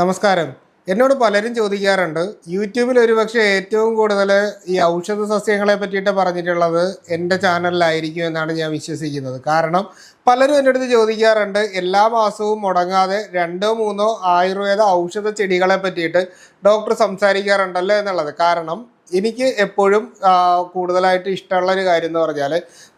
നമസ്കാരം. എന്നോട് പലരും ചോദിക്കാറുണ്ട് യൂട്യൂബിൽ ഒരുപക്ഷെ ഏറ്റവും കൂടുതൽ ഈ ഔഷധ സസ്യങ്ങളെ പറ്റിയിട്ട് പറഞ്ഞിട്ടുള്ളത് എന്റെ ചാനലിലായിരിക്കും എന്നാണ് ഞാൻ വിശ്വസിക്കുന്നത്. കാരണം പലരും എന്റെ അടുത്ത് ചോദിക്കാറുണ്ട് എല്ലാ മാസവും മുടങ്ങാതെ രണ്ടോ മൂന്നോ ആയുർവേദ ഔഷധ ചെടികളെ പറ്റിയിട്ട് ഡോക്ടർ സംസാരിക്കാറുണ്ടല്ലോ എന്നുള്ളത്. കാരണം എനിക്ക് എപ്പോഴും കൂടുതലായിട്ട് ഇഷ്ടമുള്ള ഒരു കാര്യം എന്ന് പറഞ്ഞാൽ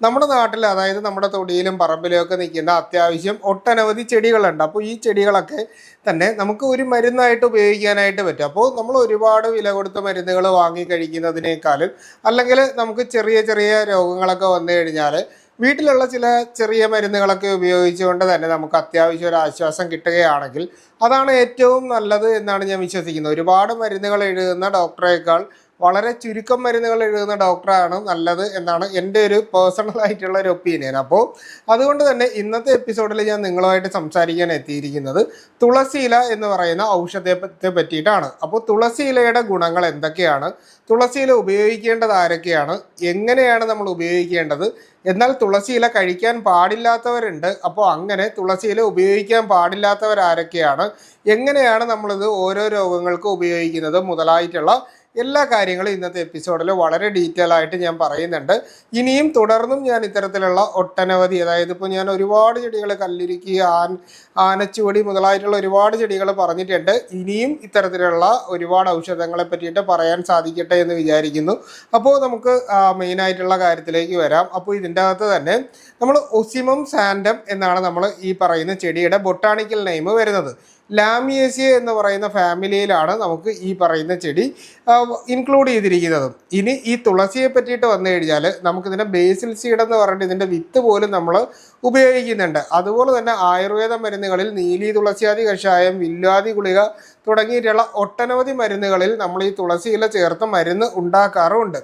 നമ്മുടെ നാട്ടിൽ അതായത് നമ്മുടെ തൊടിയിലും പറമ്പിലും ഒക്കെ നിൽക്കുന്ന അത്യാവശ്യം ഒട്ടനവധി ചെടികളുണ്ട്. അപ്പോൾ ഈ ചെടികളൊക്കെ തന്നെ നമുക്ക് ഒരു മരുന്നായിട്ട് ഉപയോഗിക്കാനായിട്ട് പറ്റും. അപ്പോൾ നമ്മൾ ഒരുപാട് വില കൊടുത്ത മരുന്നുകൾ വാങ്ങി കഴിക്കുന്നതിനേക്കാളും അല്ലെങ്കിൽ നമുക്ക് ചെറിയ ചെറിയ രോഗങ്ങളൊക്കെ വന്നു കഴിഞ്ഞാൽ വീട്ടിലുള്ള ചില ചെറിയ മരുന്നുകളൊക്കെ ഉപയോഗിച്ചുകൊണ്ട് തന്നെ നമുക്ക് അത്യാവശ്യം ഒരു ആശ്വാസം കിട്ടുകയാണെങ്കിൽ അതാണ് ഏറ്റവും നല്ലത് എന്നാണ് ഞാൻ വിശ്വസിക്കുന്നത്. ഒരുപാട് മരുന്നുകൾ എഴുതുന്ന ഡോക്ടറേക്കാൾ വളരെ ചുരുക്കം മരുന്നുകൾ എഴുതുന്ന ഡോക്ടറാണ് നല്ലത് എന്നാണ് എന്റെ ഒരു പേഴ്സണൽ ആയിട്ടുള്ള ഒരു ഒപ്പീനിയൻ അപ്പോൾ അതുകൊണ്ട് തന്നെ ഇന്നത്തെ എപ്പിസോഡിൽ ഞാൻ നിങ്ങളുമായിട്ട് സംസാരിക്കാൻ എത്തിയിരിക്കുന്നത് തുളസിയില എന്ന് പറയുന്ന ഔഷധത്തെ പറ്റിയിട്ടാണ്. അപ്പോൾ തുളസിയിലയുടെ ഗുണങ്ങൾ എന്തൊക്കെയാണ്? തുളസിയില ഉപയോഗിക്കേണ്ടത് ആരൊക്കെയാണ്? എങ്ങനെയാണ് നമ്മൾ ഉപയോഗിക്കേണ്ടത്? എന്നാൽ തുളസിയില കഴിക്കാൻ പാടില്ലാത്തവരുണ്ട്. അപ്പോൾ അങ്ങനെ തുളസിയില ഉപയോഗിക്കാൻ പാടില്ലാത്തവരാരൊക്കെയാണ്? എങ്ങനെയാണ് നമ്മളിത് ഓരോ രോഗങ്ങൾക്ക് ഉപയോഗിക്കുന്നത്? മുതലായിട്ടുള്ള എല്ലാ കാര്യങ്ങളും ഇന്നത്തെ എപ്പിസോഡിൽ വളരെ ഡീറ്റെയിൽ ആയിട്ട് ഞാൻ പറയുന്നുണ്ട്. ഇനിയും തുടർന്നും ഞാൻ ഇത്തരത്തിലുള്ള ഒട്ടനവധി അതായത് ഇപ്പോൾ ഞാൻ ഒരുപാട് ചെടികൾ കല്ലിരുക്കി ആൻ ആനച്ചുവടി മുതലായിട്ടുള്ള ഒരുപാട് ചെടികൾ പറഞ്ഞിട്ടുണ്ട്. ഇനിയും ഇത്തരത്തിലുള്ള ഒരുപാട് ഔഷധങ്ങളെ പറ്റിയിട്ട് പറയാൻ സാധിക്കട്ടെ എന്ന് വിചാരിക്കുന്നു. അപ്പോൾ നമുക്ക് മെയിനായിട്ടുള്ള കാര്യത്തിലേക്ക് വരാം. അപ്പോൾ ഇതിന്റെ അകത്ത് തന്നെ നമ്മൾ ഒസിമം സാൻഡം എന്നാണ് നമ്മൾ ഈ പറയുന്ന ചെടിയുടെ ബൊട്ടാണിക്കൽ നെയിം വരുന്നത്. ലാമിയേസിയ എന്ന് പറയുന്ന ഫാമിലിയിലാണ് നമുക്ക് ഈ പറയുന്ന ചെടി ഇൻക്ലൂഡ് ചെയ്തിരിക്കുന്നത്. ഇനി ഈ തുളസിയെ പറ്റിയിട്ട് വന്നു കഴിഞ്ഞാൽ നമുക്കിതിന്റെ ബേസിൽ സീഡ് എന്ന് പറഞ്ഞിട്ട് ഇതിന്റെ വിത്ത് പോലും നമ്മൾ ഉപയോഗിക്കുന്നുണ്ട്. അതുപോലെ തന്നെ ആയുർവേദ മരുന്നുകളിൽ നീലി തുളസിയാദി കഷായം വില്ലാദി ഗുളിക തുടങ്ങിയിട്ടുള്ള ഒട്ടനവധി മരുന്നുകളിൽ നമ്മൾ ഈ തുളസിയില ചേർത്ത് മരുന്ന് ഉണ്ടാക്കാറുമുണ്ട്.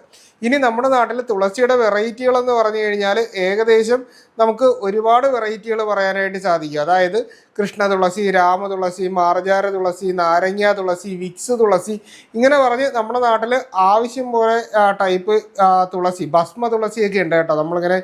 ഇനി നമ്മുടെ നാട്ടിൽ തുളസിയുടെ വെറൈറ്റികളെന്ന് പറഞ്ഞു കഴിഞ്ഞാൽ ഏകദേശം നമുക്ക് ഒരുപാട് വെറൈറ്റികൾ പറയാനായിട്ട് സാധിക്കും. അതായത് കൃഷ്ണ തുളസി രാമ തുളസി മാർജാര തുളസി നാരങ്ങ തുളസി വിക്സ് തുളസി ഇങ്ങനെ പറഞ്ഞ് നമ്മുടെ നാട്ടിൽ ആവശ്യം പോലെ ടൈപ്പ് തുളസി ഭസ്മ തുളസിയൊക്കെ ഉണ്ട് കേട്ടോ. നമ്മളിങ്ങനെ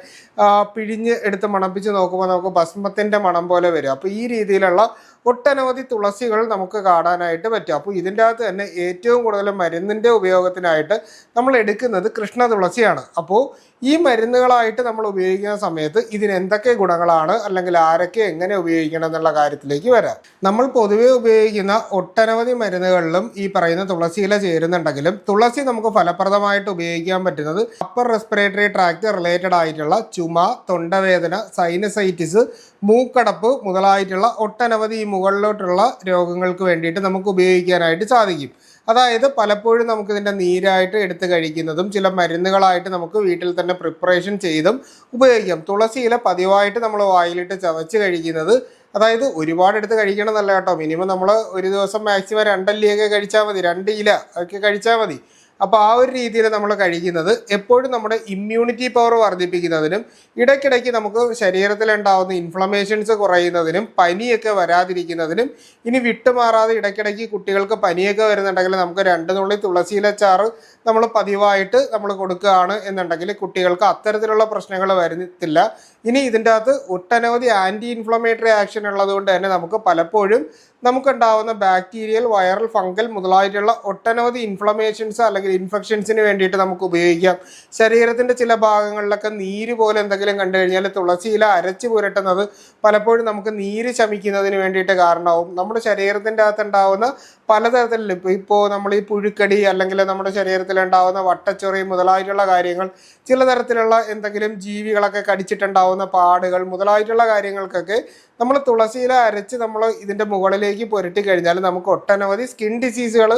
പിഴിഞ്ഞ് എടുത്ത് മണപ്പിച്ച് നോക്കുമ്പോൾ നമുക്ക് ഭസ്മത്തിന്റെ മണം പോലെ വരും. അപ്പോൾ ഈ രീതിയിലുള്ള ഒട്ടനവധി തുളസികൾ നമുക്ക് കാണാനായിട്ട് പറ്റും. അപ്പോൾ ഇതിന്റെ അകത്ത് തന്നെ ഏറ്റവും കൂടുതൽ മരുന്നിന്റെ ഉപയോഗത്തിനായിട്ട് നമ്മൾ എടുക്കുന്നത് കൃഷ്ണ തുളസിയാണ്. അപ്പോൾ ഈ മരുന്നുകളായിട്ട് നമ്മൾ ഉപയോഗിക്കുന്ന സമയത്ത് ഇതിന് എന്തൊക്കെ ഗുണങ്ങളാണ്? അല്ലെങ്കിൽ ആരൊക്കെ എങ്ങനെ ഉപയോഗിക്കണം എന്നുള്ള കാര്യത്തിലേക്ക് വരാം. നമ്മൾ പൊതുവേ ഉപയോഗിക്കുന്ന ഒട്ടനവധി മരുന്നുകളിലും ഈ പറയുന്ന തുളസി ഇല ചേരുന്നുണ്ടെങ്കിലും തുളസി നമുക്ക് ഫലപ്രദമായിട്ട് ഉപയോഗിക്കാൻ പറ്റുന്നത് അപ്പർ റെസ്പിറേറ്ററി ട്രാക്ട് റിലേറ്റഡ് ആയിട്ടുള്ള ചുമ തൊണ്ടവേദന സൈനസൈറ്റിസ് മൂക്കടപ്പ് മുതലായിട്ടുള്ള ഒട്ടനവധി ഈ മുകളിലോട്ടുള്ള രോഗങ്ങൾക്ക് വേണ്ടിയിട്ട് നമുക്ക് ഉപയോഗിക്കാനായിട്ട് സാധിക്കും. അതായത് പലപ്പോഴും നമുക്ക് ഇതിന്റെ നീരായിട്ട് എടുത്ത് കഴിക്കുന്നതും ചില മരുന്നുകളായിട്ട് നമുക്ക് വീട്ടിൽ തന്നെ പ്രിപ്പറേഷൻ ചെയ്തും ഉപയോഗിക്കാം. തുളസി ഇല പതിവായിട്ട് നമ്മൾ വായിലിട്ട് ചവച്ച് കഴിക്കുന്നത് അതായത് ഒരുപാട് എടുത്ത് കഴിക്കണമെന്നല്ല കേട്ടോ. മിനിമം നമ്മൾ ഒരു ദിവസം മാക്സിമം രണ്ടല്ലിയൊക്കെ കഴിച്ചാൽ മതി. രണ്ട് ഇല ഒക്കെ കഴിച്ചാൽ മതി. അപ്പോൾ ആ ഒരു രീതിയിൽ നമ്മൾ കഴിക്കുന്നത് എപ്പോഴും നമ്മുടെ ഇമ്മ്യൂണിറ്റി പവർ വർദ്ധിപ്പിക്കുന്നതിനും ഇടയ്ക്കിടയ്ക്ക് നമുക്ക് ശരീരത്തിലുണ്ടാവുന്ന ഇൻഫ്ലമേഷൻസ് കുറയുന്നതിനും പനിയൊക്കെ വരാതിരിക്കുന്നതിനും ഇനി വിട്ടുമാറാതെ ഇടയ്ക്കിടയ്ക്ക് കുട്ടികൾക്ക് പനിയൊക്കെ വരുന്നുണ്ടെങ്കിൽ നമുക്ക് രണ്ട് നുള്ളി തുളസിയില നമ്മൾ പതിവായിട്ട് നമ്മൾ കൊടുക്കുകയാണ് എന്നുണ്ടെങ്കിൽ കുട്ടികൾക്ക് അത്തരത്തിലുള്ള പ്രശ്നങ്ങൾ വരുന്നില്ല. ഇനി ഇതിന്റെ അകത്ത് ഒട്ടനവധി ആന്റി ഇൻഫ്ലമേറ്ററി ആക്ഷൻ ഉള്ളതുകൊണ്ട് തന്നെ നമുക്ക് പലപ്പോഴും നമുക്കുണ്ടാവുന്ന ബാക്ടീരിയൽ വൈറൽ ഫംഗൽ മുതലായിട്ടുള്ള ഒട്ടനവധി ഇൻഫ്ലമേഷൻസ് അല്ലെങ്കിൽ ഇൻഫെക്ഷൻസിന് വേണ്ടിയിട്ട് നമുക്ക് ഉപയോഗിക്കാം. ശരീരത്തിന്റെ ചില ഭാഗങ്ങളിലൊക്കെ നീര് പോലെ എന്തെങ്കിലും കണ്ടു കഴിഞ്ഞാൽ ഇല അരച്ച് പുരട്ടുന്നത് പലപ്പോഴും നമുക്ക് നീര് ശമിക്കുന്നതിന് വേണ്ടിയിട്ട് കാരണമാവും. നമ്മുടെ ശരീരത്തിന്റെ അകത്തുണ്ടാവുന്ന പലതരത്തിലുള്ള ഇപ്പോൾ നമ്മൾ ഈ പുഴുക്കടി അല്ലെങ്കിൽ നമ്മുടെ ശരീരത്തിലുണ്ടാവുന്ന വട്ടച്ചൊറി മുതലായിട്ടുള്ള കാര്യങ്ങൾ ചില തരത്തിലുള്ള എന്തെങ്കിലും ജീവികളൊക്കെ കടിച്ചിട്ടുണ്ടാവുന്ന പാടുകൾ മുതലായിട്ടുള്ള കാര്യങ്ങൾക്കൊക്കെ നമ്മൾ തുളസിയില അരച്ച് നമ്മൾ ഇതിന്റെ മുകളിലേക്ക് പുരട്ടി കഴിഞ്ഞാൽ നമുക്ക് ഒട്ടനവധി സ്കിൻ ഡിസീസുകൾ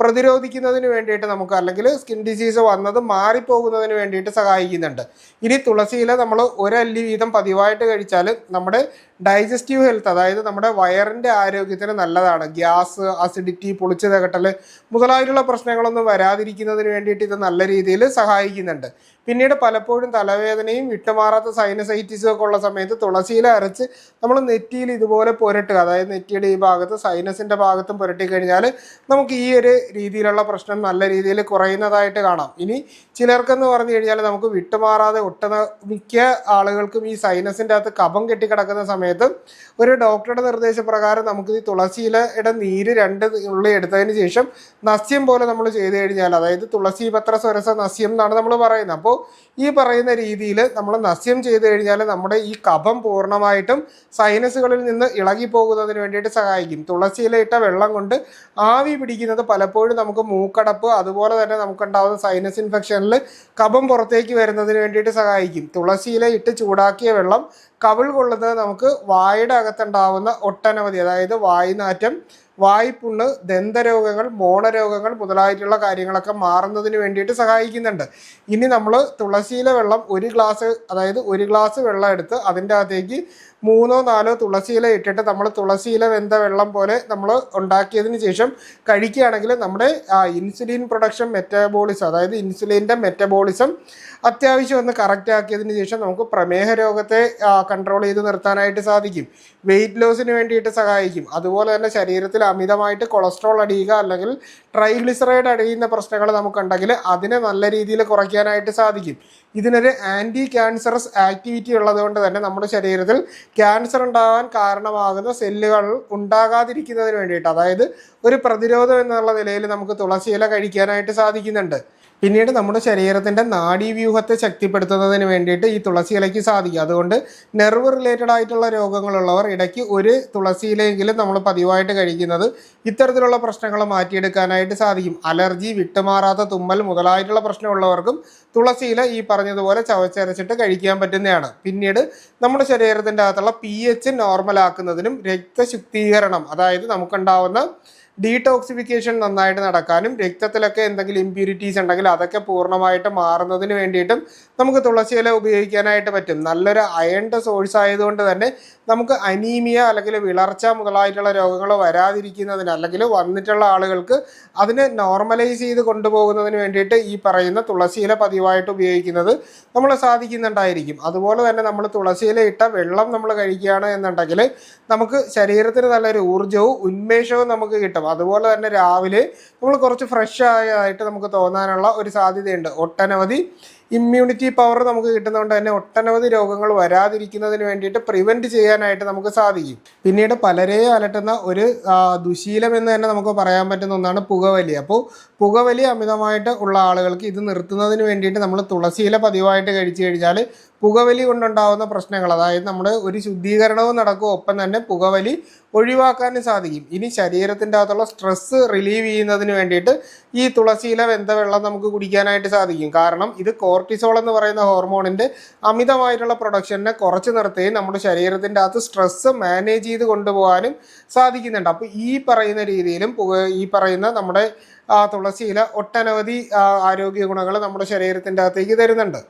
പ്രതിരോധിക്കുന്നതിന് വേണ്ടിയിട്ട് നമുക്ക് അല്ലെങ്കിൽ സ്കിൻ ഡിസീസ് വന്നത് മാറിപ്പോകുന്നതിന് വേണ്ടിയിട്ട് സഹായിക്കുന്നുണ്ട്. ഇനി തുളസിയില നമ്മൾ ഒരല്ലി വീതം പതിവായിട്ട് കഴിച്ചാൽ നമ്മുടെ ഡൈജസ്റ്റീവ് ഹെൽത്ത് അതായത് നമ്മുടെ വയറിന്റെ ആരോഗ്യത്തിന് നല്ലതാണ്. ഗ്യാസ് അസിഡിറ്റി പൊളിച്ചു തകട്ടൽ മുതലായിട്ടുള്ള പ്രശ്നങ്ങളൊന്നും വരാതിരിക്കുന്നതിന് വേണ്ടിയിട്ട് ഇത് നല്ല രീതിയിൽ സഹായിക്കുന്നുണ്ട്. പിന്നീട് പലപ്പോഴും തലവേദനയും വിട്ടുമാറാത്ത സൈനസൈറ്റിസും ഒക്കെ ഉള്ള സമയത്ത് തുളസിയില അരച്ച് നമ്മൾ നെറ്റിയിൽ ഇതുപോലെ പുരട്ടുക. അതായത് നെറ്റിയുടെ ഈ ഭാഗത്ത് സൈനസിന്റെ ഭാഗത്തും പുരട്ടി കഴിഞ്ഞാൽ നമുക്ക് ഈ ഒരു രീതിയിലുള്ള പ്രശ്നം നല്ല രീതിയിൽ കുറയുന്നതായിട്ട് കാണാം. ഇനി ചിലർക്കെന്ന് പറഞ്ഞു കഴിഞ്ഞാൽ നമുക്ക് വിട്ടുമാറാതെ ഒട്ടുന്ന മിക്ക ആളുകൾക്കും ഈ സൈനസിന്റെ അകത്ത് കഫം കെട്ടിക്കിടക്കുന്ന സമയത്ത് സമയത്ത് ഒരു ഡോക്ടറുടെ നിർദ്ദേശപ്രകാരം നമുക്ക് ഈ തുളസിയിലയുടെ നീര് രണ്ട് ഉള്ളി എടുത്തതിന് ശേഷം നസ്യം പോലെ നമ്മൾ ചെയ്ത് കഴിഞ്ഞാൽ അതായത് തുളസി പത്ര സ്വരസ നസ്യം എന്നാണ് നമ്മൾ പറയുന്നത്. അപ്പോൾ ഈ പറയുന്ന രീതിയിൽ നമ്മൾ നസ്യം ചെയ്ത് കഴിഞ്ഞാൽ നമ്മുടെ ഈ കഫം പൂർണമായിട്ടും സൈനസുകളിൽ നിന്ന് ഇളകി പോകുന്നതിന് വേണ്ടിയിട്ട് സഹായിക്കും. തുളസിയില ഇട്ട വെള്ളം കൊണ്ട് ആവി പിടിക്കുന്നത് പലപ്പോഴും നമുക്ക് മൂക്കടപ്പ് അതുപോലെ തന്നെ നമുക്കുണ്ടാകുന്ന സൈനസ് ഇൻഫെക്ഷനിൽ കഫം പുറത്തേക്ക് വരുന്നതിന് വേണ്ടിയിട്ട് സഹായിക്കും. തുളസിയില ഇട്ട് ചൂടാക്കിയ വെള്ളം കവിൾ കൊള്ളുന്നത് നമുക്ക് വായുടെ അകത്തുണ്ടാവുന്ന ഒട്ടനവധി അതായത് വായുനാറ്റം വായ്പുണ്ണ് ദന്തരോഗങ്ങൾ മോണരോഗങ്ങൾ മുതലായിട്ടുള്ള കാര്യങ്ങളൊക്കെ മാറുന്നതിന് വേണ്ടിയിട്ട് സഹായിക്കുന്നുണ്ട്. ഇനി നമ്മൾ തുളസിയിലെ വെള്ളം ഒരു ഗ്ലാസ് അതായത് ഒരു ഗ്ലാസ് വെള്ളം എടുത്ത് അതിന്റെ അകത്തേക്ക് മൂന്നോ നാലോ തുളസിയില ഇട്ടിട്ട് നമ്മൾ തുളസിയില വെന്ത വെള്ളം പോലെ നമ്മൾ ഉണ്ടാക്കിയതിന് ശേഷം കഴിക്കുകയാണെങ്കിൽ നമ്മുടെ ഇൻസുലിൻ പ്രൊഡക്ഷൻ മെറ്റബോളിസം അതായത് ഇൻസുലിന്റെ മെറ്റബോളിസം അത്യാവശ്യം ഒന്ന് കറക്റ്റ് ആക്കിയതിന് ശേഷം നമുക്ക് പ്രമേഹ രോഗത്തെ കൺട്രോൾ ചെയ്ത് നിർത്താനായിട്ട് സാധിക്കും. വെയിറ്റ് ലോസിന് വേണ്ടിയിട്ട് സഹായിക്കും. അതുപോലെ തന്നെ ശരീരത്തിൽ അമിതമായിട്ട് കൊളസ്ട്രോൾ അടിയുക അല്ലെങ്കിൽ ട്രൈഗ്ലിസറൈഡ് അടിയുന്ന പ്രശ്നങ്ങൾ നമുക്കുണ്ടെങ്കിൽ അതിനെ നല്ല രീതിയിൽ കുറയ്ക്കാനായിട്ട് സാധിക്കും. ഇതിനൊരു ആന്റി ക്യാൻസറസ് ആക്ടിവിറ്റി ഉള്ളതുകൊണ്ട് തന്നെ നമ്മുടെ ശരീരത്തിൽ ക്യാൻസർ ഉണ്ടാകാൻ കാരണമാകുന്ന സെല്ലുകൾ ഉണ്ടാകാതിരിക്കുന്നതിന് വേണ്ടിയിട്ട് അതായത് ഒരു പ്രതിരോധം എന്നുള്ള നിലയിൽ നമുക്ക് തുളസിയില കഴിക്കാനായിട്ട് സാധിക്കുന്നുണ്ട്. പിന്നീട് നമ്മുടെ ശരീരത്തിന്റെ നാഡീവ്യൂഹത്തെ ശക്തിപ്പെടുത്തുന്നതിന് വേണ്ടിയിട്ട് ഈ തുളസി ഇലയ്ക്ക് സാധിക്കും. അതുകൊണ്ട് നെർവ് റിലേറ്റഡ് ആയിട്ടുള്ള രോഗങ്ങളുള്ളവർ ഇടയ്ക്ക് ഒരു തുളസിയിലെങ്കിലും നമ്മൾ പതിവായിട്ട് കഴിക്കുന്നത് ഇത്തരത്തിലുള്ള പ്രശ്നങ്ങൾ മാറ്റിയെടുക്കാനായിട്ട് സാധിക്കും. അലർജി വിട്ടുമാറാത്ത തുമ്മൽ മുതലായിട്ടുള്ള പ്രശ്നമുള്ളവർക്കും തുളസിയില ഈ പറഞ്ഞതുപോലെ ചവച്ചരച്ചിട്ട് കഴിക്കാൻ പറ്റുന്നതാണ്. പിന്നീട് നമ്മുടെ ശരീരത്തിന്റെ അകത്തുള്ള പി എച്ച് നോർമലാക്കുന്നതിനും രക്തശുദ്ധീകരണം അതായത് നമുക്കുണ്ടാവുന്ന ഡീടോക്സിഫിക്കേഷൻ നന്നായിട്ട് നടക്കാനും രക്തത്തിലൊക്കെ എന്തെങ്കിലും ഇമ്പ്യൂരിറ്റീസ് ഉണ്ടെങ്കിൽ അതൊക്കെ പൂർണമായിട്ട് മാറുന്നതിന് വേണ്ടിയിട്ടും നമുക്ക് തുളസി ഇല ഉപയോഗിക്കാനായിട്ട് പറ്റും. നല്ലൊരു അയണിന്റെ സോഴ്സ് ആയതുകൊണ്ട് തന്നെ നമുക്ക് അനീമിയ അല്ലെങ്കിൽ വിളർച്ച മുതലായിട്ടുള്ള രോഗങ്ങൾ വരാതിരിക്കുന്നതിന് അല്ലെങ്കിൽ വന്നിട്ടുള്ള ആളുകൾക്ക് അതിനെ നോർമലൈസ് ചെയ്ത് കൊണ്ടുപോകുന്നതിന് വേണ്ടിയിട്ട് ഈ പറയുന്ന തുളസിയില പതിവായിട്ട് ഉപയോഗിക്കുന്നത് നമ്മൾ സാധിക്കുന്നുണ്ടായിരിക്കും. അതുപോലെ തന്നെ നമ്മൾ തുളസിയില ഇട്ട വെള്ളം നമ്മൾ കഴിക്കുകയാണ് എന്നുണ്ടെങ്കിൽ നമുക്ക് ശരീരത്തിന് നല്ലൊരു ഊർജവും ഉന്മേഷവും നമുക്ക് കിട്ടും. അതുപോലെ തന്നെ രാവിലെ നമ്മൾ കുറച്ച് ഫ്രഷ് ആയതായിട്ട് നമുക്ക് തോന്നാനുള്ള ഒരു സാധ്യതയുണ്ട്. ഒട്ടനവധി ഇമ്മ്യൂണിറ്റി പവർ നമുക്ക് കിട്ടുന്നതുകൊണ്ട് തന്നെ ഒട്ടനവധി രോഗങ്ങൾ വരാതിരിക്കുന്നതിന് വേണ്ടിയിട്ട് പ്രിവെന്റ് ചെയ്യാനായിട്ട് നമുക്ക് സാധിക്കും. പിന്നീട് പലരെയും അലട്ടുന്ന ഒരു ദുശീലം എന്ന് തന്നെ നമുക്ക് പറയാൻ പറ്റുന്ന ഒന്നാണ് പുകവലി. അപ്പോൾ പുകവലി അമിതമായിട്ട് ഉള്ള ആളുകൾക്ക് ഇത് നിർത്തുന്നതിന് വേണ്ടിയിട്ട് നമ്മൾ തുളസിയില പതിവായിട്ട് കഴിച്ചു കഴിഞ്ഞാൽ പുകവലി കൊണ്ടുണ്ടാകുന്ന പ്രശ്നങ്ങൾ അതായത് നമ്മൾ ഒരു ശുദ്ധീകരണവും നടക്കും ഒപ്പം തന്നെ പുകവലി ഒഴിവാക്കാനും സാധിക്കും. ഇനി ശരീരത്തിന്റെ അകത്തുള്ള സ്ട്രെസ്സ് റിലീവ് ചെയ്യുന്നതിന് വേണ്ടിയിട്ട് ഈ തുളസിയില വെന്ത വെള്ളം നമുക്ക് കുടിക്കാനായിട്ട് സാധിക്കും. കാരണം ഇത് കോർട്ടിസോൾ എന്ന് പറയുന്ന ഹോർമോണിന്റെ അമിതമായിട്ടുള്ള പ്രൊഡക്ഷനെ കുറച്ച് നിർത്തുകയും നമ്മുടെ ശരീരത്തിന്റെ അകത്ത് സ്ട്രെസ്സ് മാനേജ് ചെയ്ത് കൊണ്ടുപോകാനും സാധിക്കുന്നുണ്ട്. അപ്പോൾ ഈ പറയുന്ന രീതിയിലും ഈ പറയുന്ന നമ്മുടെ തുളസിയില ഒട്ടനവധി ആരോഗ്യ ഗുണങ്ങൾ നമ്മുടെ ശരീരത്തിന്റെ അകത്തേക്ക് തരുന്നുണ്ട്.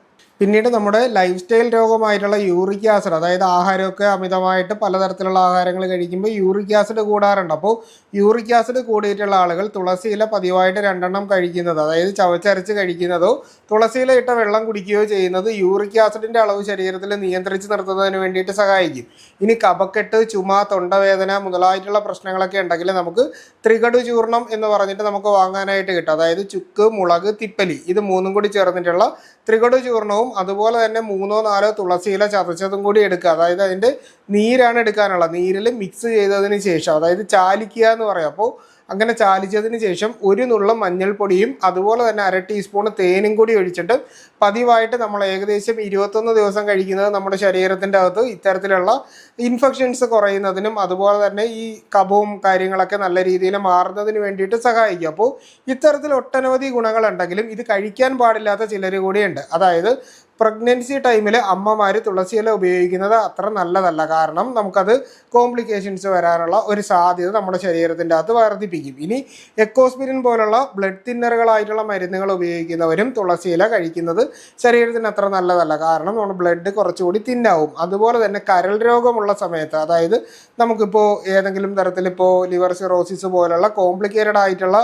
പിന്നീട് നമ്മുടെ ലൈഫ് സ്റ്റൈൽ രോഗമായിട്ടുള്ള യൂറിക് ആസിഡ് അതായത് ആഹാരമൊക്കെ അമിതമായിട്ട് പലതരത്തിലുള്ള ആഹാരങ്ങൾ കഴിക്കുമ്പോൾ യൂറിക് ആസിഡ് കൂടാറുണ്ട്. അപ്പോൾ യൂറിക് ആസിഡ് കൂടിയിട്ടുള്ള ആളുകൾ തുളസിയില പതിവായിട്ട് രണ്ടെണ്ണം കഴിക്കുന്നത് അതായത് ചവച്ചരച്ച് കഴിക്കുന്നതോ തുളസിയില ഇട്ട വെള്ളം കുടിക്കുകയോ ചെയ്യുന്നത് യൂറിക് ആസിഡിന്റെ അളവ് ശരീരത്തിൽ നിയന്ത്രിച്ച് നിർത്തുന്നതിന് വേണ്ടിയിട്ട് സഹായിക്കും. ഇനി കപക്കെട്ട് ചുമ തൊണ്ടവേദന മുതലായിട്ടുള്ള പ്രശ്നങ്ങളൊക്കെ ഉണ്ടെങ്കിൽ നമുക്ക് ത്രികടു ചൂർണം എന്ന് പറഞ്ഞിട്ട് നമുക്ക് വാങ്ങാനായിട്ട് കിട്ടും. അതായത് ചുക്ക് മുളക് തിപ്പലി ഇത് മൂന്നും കൂടി ചേർന്നിട്ടുള്ള ത്രികടു ചൂർണവും അതുപോലെ തന്നെ മൂന്നോ നാലോ തുളസിയില ചതച്ചതും കൂടി എടുക്കുക. അതായത് അതിന്റെ നീരാണ് എടുക്കാനുള്ളത്. നീരിൽ മിക്സ് ചെയ്തതിന് ശേഷം അതായത് ചാലിക്കുക എന്ന് പറയും. അപ്പോൾ അങ്ങനെ ചാലിച്ചതിന് ശേഷം ഒരു നുള്ളം മഞ്ഞൾപ്പൊടിയും അതുപോലെ തന്നെ അര ടീസ്പൂൺ തേനും കൂടി ഒഴിച്ചിട്ട് പതിവായിട്ട് നമ്മൾ ഏകദേശം ഇരുപത്തൊന്ന് ദിവസം കഴിക്കുന്നത് നമ്മുടെ ശരീരത്തിന്റെ അകത്ത് ഇത്തരത്തിലുള്ള ഇൻഫെക്ഷൻസ് കുറയുന്നതിനും അതുപോലെ തന്നെ ഈ കഫവും കാര്യങ്ങളൊക്കെ നല്ല രീതിയിൽ മാറുന്നതിന് വേണ്ടിയിട്ട് സഹായിക്കും. അപ്പോൾ ഇത്തരത്തിൽ ഒട്ടനവധി ഗുണങ്ങളുണ്ടെങ്കിലും ഇത് കഴിക്കാൻ പാടില്ലാത്ത ചിലർ കൂടിയുണ്ട്. അതായത് പ്രഗ്നൻസി ടൈമിൽ അമ്മമാർ തുളസിയില ഉപയോഗിക്കുന്നത് അത്ര നല്ലതല്ല. കാരണം നമുക്കത് കോംപ്ലിക്കേഷൻസ് വരാനുള്ള ഒരു സാധ്യത നമ്മുടെ ശരീരത്തിന്റെ അകത്ത് വർദ്ധിപ്പിക്കും. ഇനി എക്കോസ്പിരിൻ പോലുള്ള ബ്ലഡ് തിന്നറുകളായിട്ടുള്ള മരുന്നുകൾ ഉപയോഗിക്കുന്നവരും തുളസിയില കഴിക്കുന്നത് ശരീരത്തിന് അത്ര നല്ലതല്ല. കാരണം നമ്മുടെ ബ്ലഡ് കുറച്ചുകൂടി തിന്നാവും അതുപോലെ തന്നെ കരൾ രോഗമുള്ള സമയത്ത് അതായത് നമുക്കിപ്പോൾ ഏതെങ്കിലും തരത്തിലിപ്പോൾ ലിവർ സിറോസിസ് പോലുള്ള കോംപ്ലിക്കേറ്റഡ് ആയിട്ടുള്ള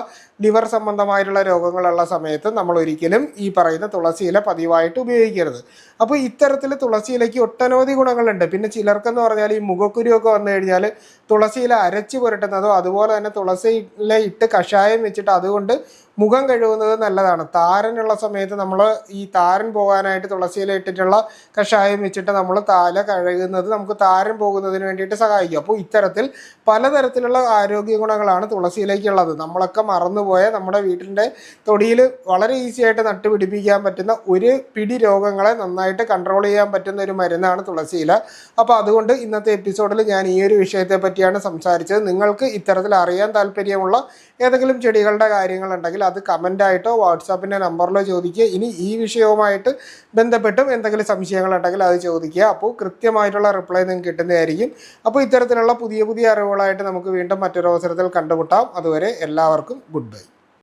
ലിവർ സംബന്ധമായിട്ടുള്ള രോഗങ്ങളുള്ള സമയത്ത് നമ്മൾ ഒരിക്കലും ഈ പറയുന്ന തുളസിയില പതിവായിട്ട് ഉപയോഗിക്കരുത് അപ്പോൾ ഇത്തരത്തിൽ തുളസിയിലേക്ക് ഒട്ടനവധി ഗുണങ്ങളുണ്ട്. പിന്നെ ചിലർക്കെന്ന് പറഞ്ഞാൽ ഈ മുഖക്കുരുവൊക്കെ വന്നു കഴിഞ്ഞാൽ തുളസിയില അരച്ച് പുരട്ടുന്നതോ അതുപോലെ തന്നെ തുളസിയില ഇട്ട് കഷായം വെച്ചിട്ട് അതുകൊണ്ട് മുഖം കഴുകുന്നത് നല്ലതാണ്. താരനുള്ള സമയത്ത് നമ്മൾ ഈ താരൻ പോകാനായിട്ട് തുളസിയില ഇട്ടിട്ടുള്ള കഷായം വെച്ചിട്ട് നമ്മൾ തല കഴുകുന്നത് നമുക്ക് താരൻ പോകുന്നതിന് വേണ്ടിയിട്ട് സഹായിക്കും. അപ്പോൾ ഇത്തരത്തിൽ പലതരത്തിലുള്ള ആരോഗ്യ ഗുണങ്ങളാണ് തുളസിയിലേക്കുള്ളത് നമ്മളൊക്കെ മറന്നുപോയ നമ്മുടെ വീട്ടിന്റെ തൊടിയിൽ വളരെ ഈസി ആയിട്ട് നട്ടുപിടിപ്പിക്കാൻ പറ്റുന്ന ഒരു പിടി രോഗങ്ങളെ നന്നായിട്ട് കൺട്രോൾ ചെയ്യാൻ പറ്റുന്ന ഒരു മരുന്നാണ് തുളസിയില. അപ്പോൾ അതുകൊണ്ട് ഇന്നത്തെ എപ്പിസോഡിൽ ഞാൻ ഈ ഒരു വിഷയത്തെ പറ്റിയാണ് സംസാരിച്ചത്. നിങ്ങൾക്ക് ഇത്തരത്തിൽ അറിയാൻ താല്പര്യമുള്ള ഏതെങ്കിലും ചെടികളുടെ കാര്യങ്ങളുണ്ടെങ്കിൽ അത് കമന്റായിട്ടോ വാട്സാപ്പിന്റെ നമ്പറിലോ ചോദിക്കുക. ഇനി ഈ വിഷയവുമായിട്ട് ബന്ധപ്പെട്ടും എന്തെങ്കിലും സംശയങ്ങളുണ്ടെങ്കിൽ അത് ചോദിക്കുക. അപ്പോൾ കൃത്യമായിട്ടുള്ള റിപ്ലൈ നിങ്ങൾക്ക് കിട്ടുന്നതായിരിക്കും. അപ്പോൾ ഇത്തരത്തിലുള്ള പുതിയ പുതിയ അറിവുകളായിട്ട് നമുക്ക് വീണ്ടും മറ്റൊരു അവസരത്തിൽ കണ്ടുമുട്ടാം. അതുവരെ എല്ലാവർക്കും ഗുഡ് ബൈ